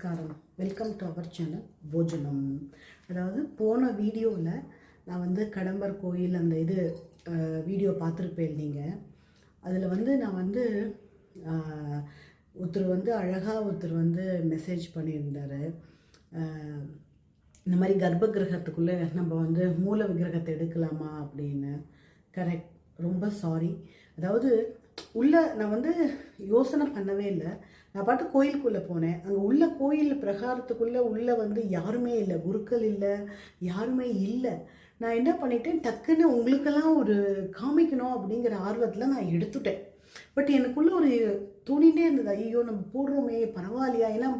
நமஸ்காரம். Welcome to our channel போஜனம் அதாவது போன வீடியோவில் நான் வந்து கடம்பர் கோயில் அந்த இது வீடியோ பார்த்துருப்பேன் நீங்கள் அதில் வந்து நான் வந்து ஒருத்தர் வந்து அழகாக ஒருத்தர் வந்து மெசேஜ் பண்ணியிருந்தார். இந்த மாதிரி கர்ப்ப கிரகத்துக்குள்ளே நம்ம வந்து மூல விக்கிரகத்தை எடுக்கலாமா அப்படின்னு. கரெக்ட் ரொம்ப சாரி அதாவது உள்ள நான் வந்து யோசனை பண்ணவே இல்லை. நான் பாட்டு கோயிலுக்குள்ளே போனேன். அங்கே உள்ள கோயில் பிரகாரத்துக்குள்ளே உள்ளே வந்து யாருமே இல்லை. குருக்கள் இல்லை. யாருமே இல்லை. நான் என்ன பண்ணிட்டேன்? டக்குன்னு உங்களுக்கெல்லாம் ஒரு காமிக்கணும் அப்படிங்கிற ஆர்வத்தில் நான் எடுத்துட்டேன். பட் எனக்குள்ளே ஒரு தோணிகிட்டே இருந்தது. ஐயோ நம்ம போடுறோமே பரவாயில்லையா? ஏன்னா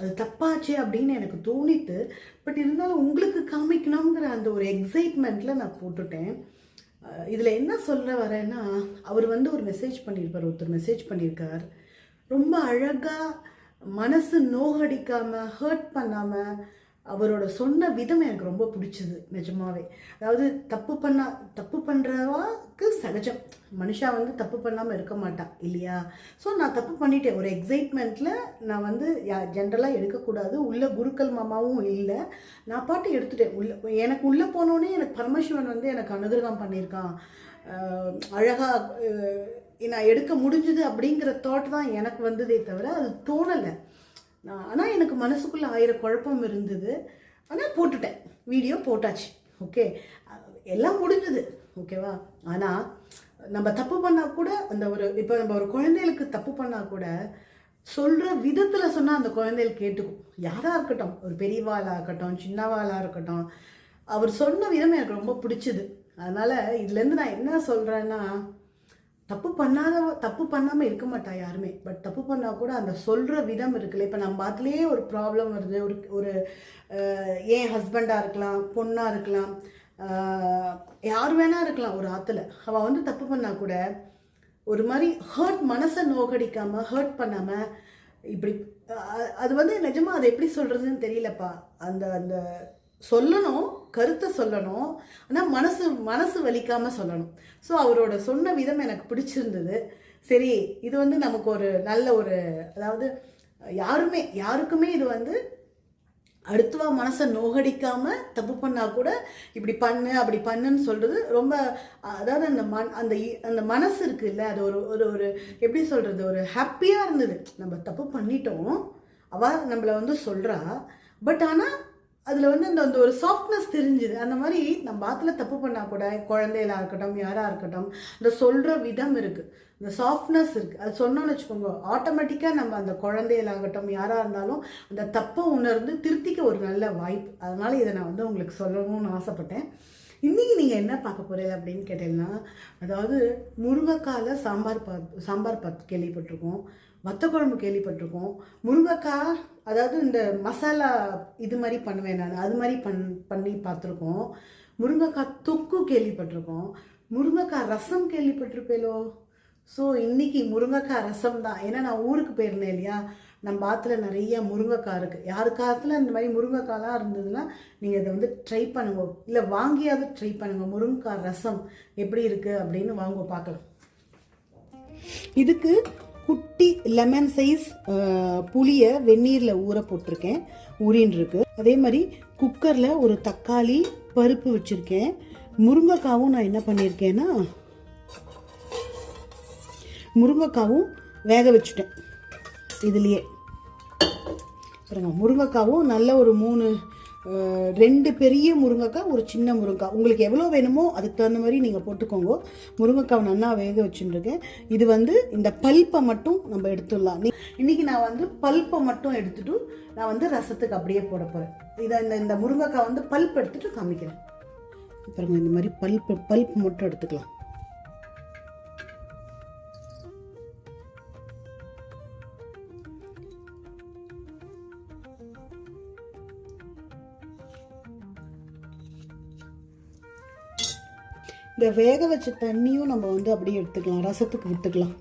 அது தப்பாச்சே அப்படின்னு எனக்கு தோணித்து பட் இருந்தாலும் உங்களுக்கு காமிக்கணுங்கிற அந்த ஒரு எக்ஸைட்மெண்ட்டில் நான் போட்டுட்டேன். இதில் என்ன சொல்ல வரேன்னா அவர் வந்து ஒரு மெசேஜ் பண்ணியிருப்பார் ஒருத்தர் மெசேஜ் பண்ணியிருக்கார். ரொம்ப அழகாக மனசு நோகடிக்காமல் ஹர்ட் பண்ணாமல் அவரோட சொன்ன விதம் எனக்கு ரொம்ப பிடிச்சது நிஜமாவே. அதாவது தப்பு பண்ணா தப்பு பண்ணுறவாக்கு சகஜம். மனுஷா வந்து தப்பு பண்ணாமல் இருக்க மாட்டான் இல்லையா? ஸோ நான் தப்பு பண்ணிட்டேன். ஒரு எக்ஸைட்மெண்ட்டில் நான் வந்து ஜென்ரலாக எடுக்கக்கூடாது. உள்ள குருக்கள் மாமாவும் இல்லை. நான் பாட்டு எடுத்துட்டேன். உள்ள எனக்கு உள்ளே போனோடனே எனக்கு பரமசிவன் வந்து எனக்கு அனுகிரகம் பண்ணியிருக்கான். அழகாக நான் எடுக்க முடிஞ்சுது அப்படிங்கிற தாட் தான் எனக்கு வந்ததே தவிர அது தோணலை. நான் ஆனால் எனக்கு மனசுக்குள்ளே ஆயிரம் குழப்பம் இருந்தது. ஆனால் போட்டுட்டேன். வீடியோ போட்டாச்சு. ஓகே. எல்லாம் முடிஞ்சுது. ஓகேவா? ஆனால் நம்ம தப்பு பண்ணால் கூட அந்த ஒரு இப்போ நம்ம ஒரு குழந்தைகளுக்கு தப்பு பண்ணால் கூட சொல்கிற விதத்தில் சொன்னால் அந்த குழந்தைகள் கேட்டுக்கும். யாராக இருக்கட்டும். ஒரு பெரியவாளாக இருக்கட்டும் சின்னவாளாக இருக்கட்டும். அவர் சொன்ன விதம் எனக்கு ரொம்ப பிடிச்சிது. அதனால் இதுலேருந்து நான் என்ன சொல்கிறேன்னா தப்பு பண்ணாத தப்பு பண்ணாமல் இருக்க மாட்டா யாருமே. பட் தப்பு பண்ணால் கூட அந்த சொல்கிற விதம் இருக்குல்ல. இப்போ நம்ம அதுலேயே ஒரு ப்ராப்ளம் வருது. ஒரு ஒரு ஏன் ஹஸ்பண்டாக இருக்கலாம் பொண்ணாக இருக்கலாம். யார் வேணா இருக்கலாம் ஒரு ஆற்றுல அவள் வந்து தப்பு பண்ணால் கூட ஒரு மாதிரி ஹர்ட் மனசை நோகடிக்காமல் ஹர்ட் பண்ணாமல் இப்படி அது வந்து நிஜமாக அதை எப்படி சொல்கிறதுன்னு தெரியலப்பா. அந்த அந்த சொல்லணும் கருத்தை சொல்லணும் ஆனால் மனசு மனசு வலிக்காமல் சொல்லணும். ஸோ அவரோட சொன்ன விதம் எனக்கு பிடிச்சிருந்தது. சரி இது வந்து நமக்கு ஒரு நல்ல ஒரு அதாவது யாருமே யாருக்குமே இது வந்து அடுத்தவா மனசை நோகடிக்காமல் தப்பு பண்ணால் கூட இப்படி பண்ணு அப்படி பண்ணுன்னு சொல்கிறது ரொம்ப அதாவது அந்த மன் அந்த அந்த மனசு இருக்குல்ல அது ஒரு ஒரு ஒரு எப்படி சொல்கிறது ஒரு ஹாப்பியாக இருந்தது. நம்ம தப்பு பண்ணிட்டோம் அவ நம்மளை வந்து சொல்கிறா பட் ஆனால் அதில் வந்து அந்த அந்த ஒரு சாஃப்ட்னஸ் தெரிஞ்சுது. அந்த மாதிரி நம்ம ஆற்றுல தப்பு பண்ணால் கூட குழந்தைகளாக இருக்கட்டும் யாராக இருக்கட்டும் இந்த சொல்கிற விதம் இருக்குது இந்த சாஃப்ட்னஸ் இருக்குது அது சொன்னோன்னு வச்சுக்கோங்க ஆட்டோமேட்டிக்காக நம்ம அந்த குழந்தைகளாகட்டும் யாராக இருந்தாலும் அந்த தப்பை உணர்ந்து திருத்திக்க ஒரு நல்ல வாய்ப்பு. அதனால் இதை நான் வந்து உங்களுக்கு சொல்லணும்னு ஆசைப்பட்டேன். இன்றைக்கி நீங்கள் என்ன பார்க்க போகிறீங்க அப்படின்னு கேட்டீங்கன்னா அதாவது முருங்கைக்காயில் சாம்பார் பா சாம்பார் பார்த்து கேள்விப்பட்டிருக்கோம் வத்த குழம்பு கேள்விப்பட்டிருக்கோம் முருங்கைக்காய் அதாவது இந்த மசாலா இது மாதிரி பண்ணுவேன் நான். அது மாதிரி பண் பண்ணி பார்த்துருக்கோம். முருங்கைக்காய் தொக்கு கேள்விப்பட்டிருக்கோம். முருங்கைக்காய் ரசம் கேள்விப்பட்டிருப்பேலோ? ஸோ இன்றைக்கி முருங்கைக்காய் ரசம் தான். ஏன்னா நான் ஊருக்கு போயிருந்தேன் இல்லையா? நம்ம ஆற்றுல நிறைய முருங்கைக்காய் இருக்குது யாரு காலத்தில் இந்த மாதிரி முருங்கைக்காய்லாம் இருந்ததுன்னா நீங்கள் இதை வந்து ட்ரை பண்ணுங்க. இல்லை வாங்கியாவது ட்ரை பண்ணுங்கள் முருங்கைக்காய் ரசம் எப்படி இருக்குது அப்படின்னு வாங்க பார்க்கலாம். இதுக்கு குட்டி லெமன் சைஸ் புளியை வெந்நீரில் ஊற போட்டிருக்கேன். ஊறின்னு அதே மாதிரி குக்கரில் ஒரு தக்காளி பருப்பு வச்சுருக்கேன். முருங்கைக்காவும் நான் என்ன பண்ணியிருக்கேன்னா முருங்கைக்காவும் வேக வச்சுட்டேன். இதுலேயே. பாருங்க முருங்கைக்காவும் நல்ல ஒரு மூணு ரெண்டு பெரிய முருங்கைக்காய் ஒரு சின்ன முருங்கைக்காய். உங்களுக்கு எவ்வளோ வேணுமோ அதுக்கு தகுந்த மாதிரி நீங்கள் போட்டுக்கோங்க. முருங்கைக்காய் நல்லா வேக வச்சுருக்கேன். இது வந்து இந்த பல்ப்பை மட்டும் நம்ம எடுத்துடலாம். இன்றைக்கி நான் வந்து பல்ப்பை மட்டும் எடுத்துட்டு நான் வந்து ரசத்துக்கு அப்படியே போட போகிறேன் இதை இந்த இந்த முருங்கைக்காய் வந்து பல்ப் எடுத்துகிட்டு காமிக்கிறேன். அப்புறமா இந்த மாதிரி பல்ப் பல்ப் மட்டும் எடுத்துக்கலாம். இந்த வேக வச்ச தண்ணியும் நம்ம வந்து அப்படியே எடுத்துக்கலாம் ரசத்துக்கு விட்டுக்கலாம்.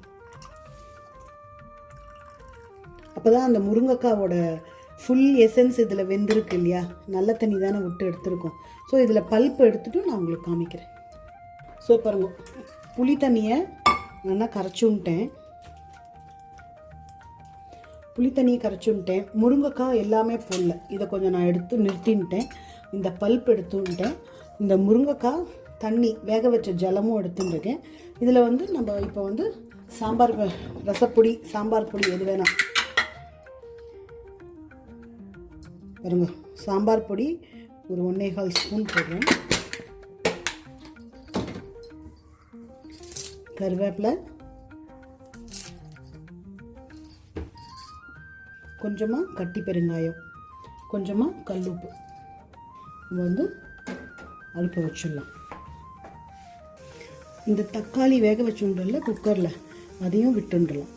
அப்பதான் அந்த முருங்கைக்காவோட ஃபுல் எசன்ஸ் இதில் வெந்திருக்கு இல்லையா? நல்ல தண்ணி தானே விட்டு எடுத்துருக்கோம். ஸோ இதில் பல்ப் எடுத்துகிட்டு நான் உங்களுக்கு காமிக்கிறேன். ஸோ பாருங்க புளி தண்ணியை நல்லா கரைச்சி விட்டேன் புளி தண்ணியை கரைச்சுன்ட்டேன் முருங்கைக்காய் எல்லாமே போடல இதை கொஞ்சம் நான் எடுத்து நிறுத்தின்ட்டேன். இந்த பல்ப் எடுத்துன்ட்டேன் இந்த முருங்கைக்காய் தண்ணி வேக வச்ச ஜலமும் எடுத்துட்டுருக்கேன். இதில் வந்து நம்ம இப்போ வந்து சாம்பார் ரசப்பொடி சாம்பார் பொடி எது வேணாம் பாருங்க சாம்பார் பொடி ஒரு ஒன்றே கால் ஸ்பூன் போடுறேன். கருவேப்பிலை. கொஞ்சமாக கட்டி பெருங்காயம். கொஞ்சமாக கல்லுப்பு. நம்ம வந்து அடுப்பை வச்சிடலாம். இந்த தக்காளி வேக வச்சுன்றல குக்கரில் அதையும் விட்டுன்றலாம்.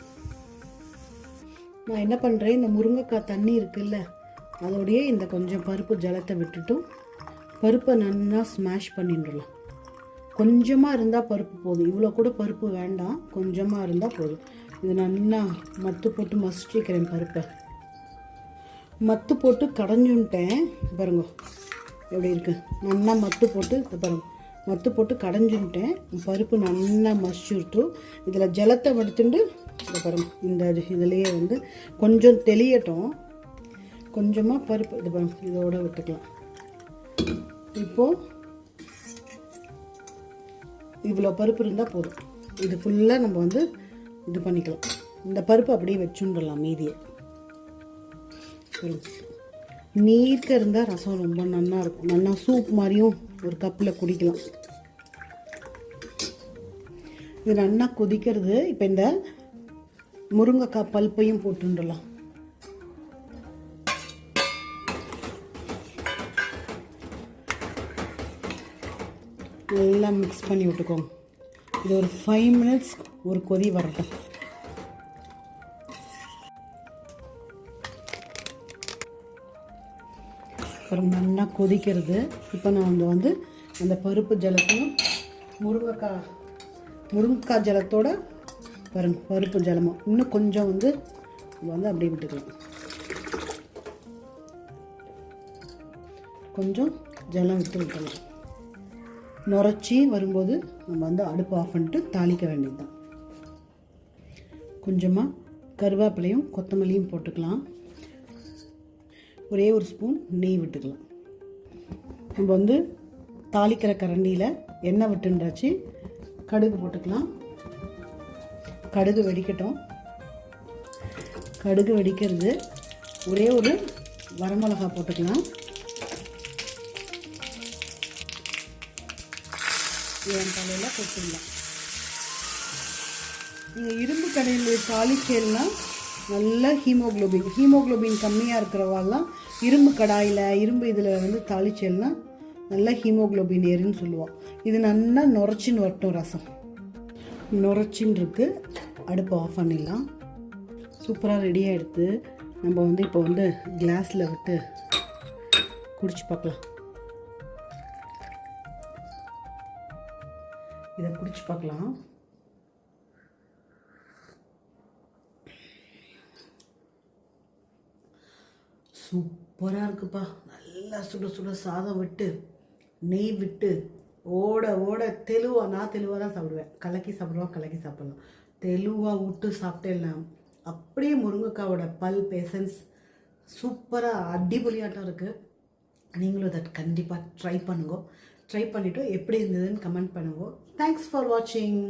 நான் என்ன பண்ணுறேன் இந்த முருங்கைக்காய் தண்ணி இருக்குல்ல அதோடயே இந்த கொஞ்சம் பருப்பு ஜலத்தை விட்டுட்டும் பருப்பை நல்லா ஸ்மாஷ் பண்ணிடலாம் கொஞ்சமாக இருந்தால் பருப்பு போதும். இவ்வளோ கூட பருப்பு வேண்டாம் கொஞ்சமாக இருந்தால் போதும். இது நல்லா மத்து போட்டு மசிச்சிக்கிறேன் பருப்பை. மத்து போட்டு கடைஞ்சுன்ட்டேன். பாருங்க எப்படி இருக்கு? நல்லா மத்து போட்டு பாருங்கள் பாருங்க மத்து போட்டு கடைஞ்சுன்ட்டேன் பருப்பு நல்லா மசிச்சுட்டு இதில் ஜலத்தை எடுத்துட்டு இதை இந்த இது- வந்து கொஞ்சம் தெளியட்டும். கொஞ்சமாக பருப்பு இது பாருங்க இதோட விட்டுக்கலாம் இப்போது இவ்வளோ பருப்பு இருந்தால் போதும். இது ஃபுல்லாக நம்ம வந்து இது பண்ணிக்கலாம். இந்த பருப்பு அப்படியே வச்சுடலாம் மீதியை. நீர்க்க இருந்தால் ரசம் ரொம்ப நல்லா இருக்கும். நல்லா சூப் மாதிரியும் ஒரு கப்பில் குடிக்கலாம். இது நல்லா கொதிக்கிறது. இப்போ இந்த முருங்கைக்காய் பல்ப்பையும் போட்டுடலாம். நல்லா மிக்ஸ் பண்ணி விட்டுக்கோங்க. இது ஒரு ஃபைவ் மினிட்ஸ் ஒரு கொதி வரட்டும். அப்புறம் நல்லா கொதிக்கிறது. இப்போ நான் வந்து அந்த பருப்பு ஜலத்தையும் முருங்கைக்காய் முருங்கைக்காய் ஜலத்தோட பாருங்க பருப்பு ஜலமும். இன்னும் கொஞ்சம் வந்து வந்து அப்படியே விட்டுக்கலாம். கொஞ்சம் ஜலம் விட்டு விட்டுக்கலாம். நுரைச்சி வரும்போது நம்ம வந்து அடுப்பு ஆஃப் பண்ணிட்டு தாளிக்க வேண்டியது தான் கொஞ்சமாக கருவேப்பிலையும் கொத்தமல்லியும் போட்டுக்கலாம். ஒரே ஒரு ஸ்பூன் நெய் விட்டுக்கலாம். நம்ம வந்து தாளிக்கிற கரண்டியில் எண்ணெய் விட்டுன்றாச்சு கடுகு போட்டுக்கலாம். கடுகு வெடிக்கட்டும். கடுகு வெடிக்கிறது ஒரே ஒரு வரமிளகா போட்டுக்கலாம். என் தலையில் கொட்டிடலாம். நீங்கள் இரும்பு கடையில் தாளிச்சேல்னா நல்ல ஹீமோகுளோபின். ஹீமோகுளோபின் கம்மியாக இருக்கிறவாலாம் இரும்பு கடாயில் இரும்பு இதில் வந்து தாளிச்சல்னா நல்ல ஹீமோகுளோபின் ஏறுன்னு சொல்லுவோம் இது நல்லா நுரைச்சின்னு வரட்டும் ரசம். நுரைச்சின்னு இருக்குது அடுப்பை ஆஃப் பண்ணிடலாம். சூப்பராக ரெடியாக எடுத்து நம்ம வந்து இப்போ வந்து கிளாஸில் விட்டு குடிச்சு பார்க்கலாம். இதை குடிச்சு பார்க்கலாம். சூப்பராக இருக்குப்பா. நல்லா சுட சுட சாதம் விட்டு நெய் விட்டு ஓட ஓட தெலுவா நான் தெலுவாக தான் சாப்பிடுவேன். கலக்கி சாப்பிடுவோம் கலக்கி சாப்பிடலாம். தெலுவாக விட்டு சாப்பிட்டேன்னா அப்படியே முருங்கைக்காவோட பல் பேசன்ஸ் சூப்பராக அடிபொலியாட்டம் இருக்குது நீங்களும் அதை கண்டிப்பாக ட்ரை பண்ணுங்க. ட்ரை பண்ணிவிட்டு எப்படி இருந்ததுன்னு கமெண்ட் பண்ணுவோம் தேங்க்ஸ் ஃபார் வாட்சிங்